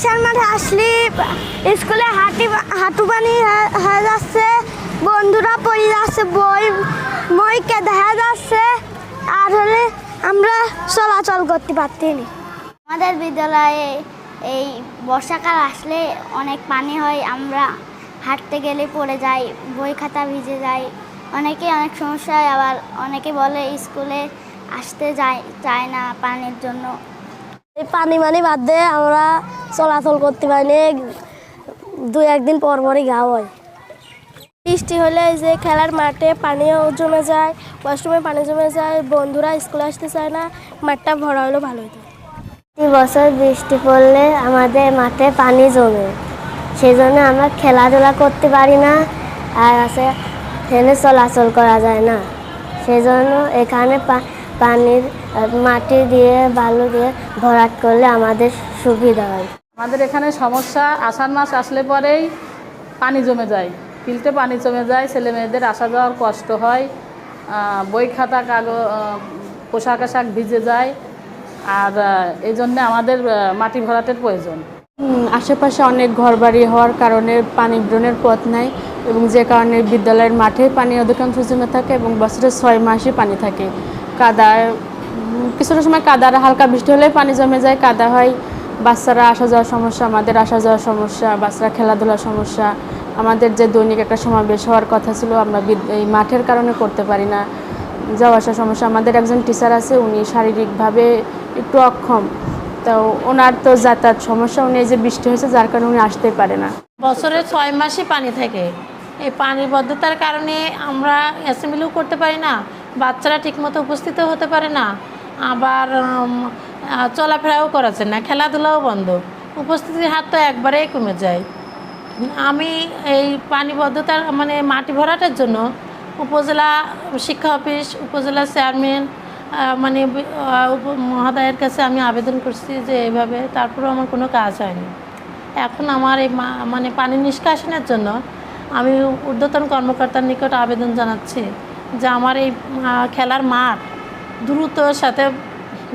আষাঢ় মাঠে আসলে স্কুলে হাঁটি হাঁটু পানি হয়ে- যাচ্ছে বন্ধুরা পড়ে যাচ্ছে বই বইকে দেখা যাচ্ছে আর হলে আমরা চলাচল করতে পারছি আমাদের বিদ্যালয়ে এই বর্ষাকাল আসলে অনেক পানি হয় আমরা হাঁটতে গেলে পড়ে যাই বই খাতা ভিজে যায় অনেকে অনেক সমস্যা হয় আবার অনেকে বলে স্কুলে আসতে যায় চায় না পানির জন্য। এই পানি মানি বাদ দিয়ে আমরা চলাচল করতে পারি না। দুই একদিন পর পরই ঘা হয়। বৃষ্টি হলে যে খেলার মাঠে পানিও জমে যায়, ওয়াশরুমে পানি জমে যায়, বন্ধুরা স্কুলে আসতে চায় না, মাঠটা ভরা হলেও ভালো হতো। প্রতি বছর বৃষ্টি পড়লে আমাদের মাঠে পানি জমে। সেই জন্য আমরা খেলাধুলা করতে পারি না, আর আছে এখানে চলাচল করা যায় না। সেই জন্য এখানে পানির মাটি দিয়ে বালু দিয়ে ভরাট করলে আমাদের সুবিধা হয়। আমাদের এখানে সমস্যা আষাঢ় মাস আসলে পরেই পানি জমে যায়। ফিল্টে পানি জমে যায় ছেলে মেয়েদের আসা যাওয়ার কষ্ট হয় বই খাতা কাগজ পোশাক আশাক ভিজে যায় আর এই জন্যে আমাদের মাটি ভরাটের প্রয়োজন। আশেপাশে অনেক ঘরবাড়ি হওয়ার কারণে পানি ব্রণের পথ নাই এবং যে কারণে বিদ্যালয়ের মাঠে পানি অধিকাংশ জমে থাকে এবং বছরের ছয় মাসে পানি থাকে। উম, কিছুটা সময় কাদার হালকা বৃষ্টি হলে পানি জমে যায় কাদা হয়। বাচ্চারা আসা যাওয়ার সমস্যা আমাদের আসা যাওয়ার সমস্যা বাচ্চারা খেলাধুলার সমস্যা। আমাদের যে দৈনিক একটা সমাবেশ হওয়ার কথা ছিল আমরা এই মাঠের কারণে করতে পারি না। যাওয়া আসার সমস্যা আমাদের একজন টিচার আছে উনি শারীরিকভাবে একটু অক্ষম। তো ওনার তো যাতায়াত সমস্যা উনি যে বৃষ্টি হয়েছে যার কারণে উনি আসতে পারে না। বছরে ছয় মাসই পানি থাকে। এই পানিবদ্ধতার কারণে আমরা অ্যাসেম্বলিও করতে পারি না। বাচ্চারা ঠিকমতো উপস্থিত হতে পারে না। আবার চলাফেরাও করাচ্ছে না, খেলাধুলাও বন্ধ। উপস্থিতির হার তো একবারেই কমে যায়। আমি এই পানিবদ্ধতার মানে মাটি ভরাটার জন্য উপজেলা শিক্ষা অফিস, উপজেলা চেয়ারম্যান মানে মহোদয়ের কাছে আমি আবেদন করছি যে এইভাবে তারপরেও আমার কোনো কাজ হয়নি। এখন আমার এই মানে পানি নিষ্কাশনের জন্য আমি ঊর্ধ্বতন কর্মকর্তার নিকট আবেদন জানাচ্ছি। যে আমার এই খেলার মাঠ, দ্রুতর সাথে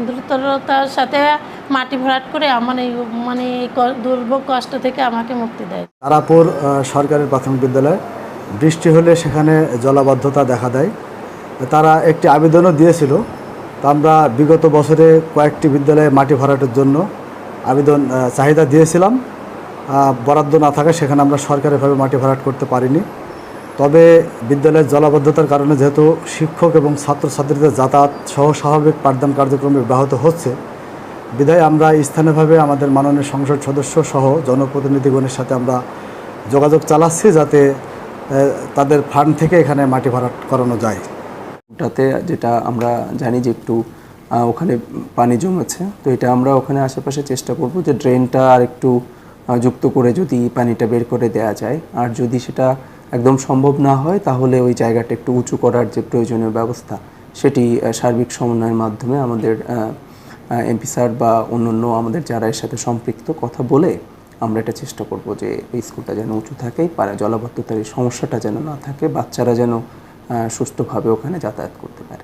দ্রুততার সাথে মাটি ভরাট করে আমার এই মানে এই দুর্ভোগ কষ্ট থেকে আমাকে মুক্তি দেয়। তারাপুর সরকারি প্রাথমিক বিদ্যালয় বৃষ্টি হলে সেখানে জলাবদ্ধতা দেখা দেয়। তারা একটি আবেদনও দিয়েছিল তা আমরা বিগত বছরে কয়েকটি বিদ্যালয়ে মাটি ভরাটের জন্য আবেদন চাহিদা দিয়েছিলাম। বরাদ্দ না থাকায় সেখানে আমরা সরকারিভাবে মাটি ভরাট করতে পারিনি। তবে বিদ্যালয়ের জলাবদ্ধতার কারণে যেহেতু শিক্ষক এবং ছাত্রছাত্রীদের যাতায়াত সহ স্বাভাবিক পাঠদান কার্যক্রম ব্যাহত হচ্ছে, বিধায় আমরা স্থানীয়ভাবে আমাদের মাননীয় সংসদ সদস্য সহ জনপ্রতিনিধিগণের সাথে আমরা যোগাযোগ চালাচ্ছি যাতে তাদের ফান্ড থেকে এখানে মাটি ভরাট করানো যায়। ওটাতে যেটা আমরা জানি যে একটু ওখানে পানি জমেছে, তো এটা আমরা ওখানে আশেপাশে চেষ্টা করব যে ড্রেনটা আর একটু যুক্ত করে যদি পানিটা বের করে দেওয়া যায়। আর যদি সেটা একদম সম্ভব না হয়, তাহলে ওই জায়গাটা একটু উঁচু করার যে প্রয়োজনীয় ব্যবস্থা, সেটি সার্বিক সমন্বয়ের মাধ্যমে আমাদের এমপি স্যার বা অন্যান্য আমাদের যারা এর সাথে সম্পৃক্ত কথা বলে, আমরা এটা চেষ্টা করব যে এই স্কুলটা যেন উঁচু থাকে পারে জলাবদ্ধতার এই সমস্যাটা যেন না থাকে, বাচ্চারা যেন সুস্থভাবে ওখানে যাতায়াত করতে পারে।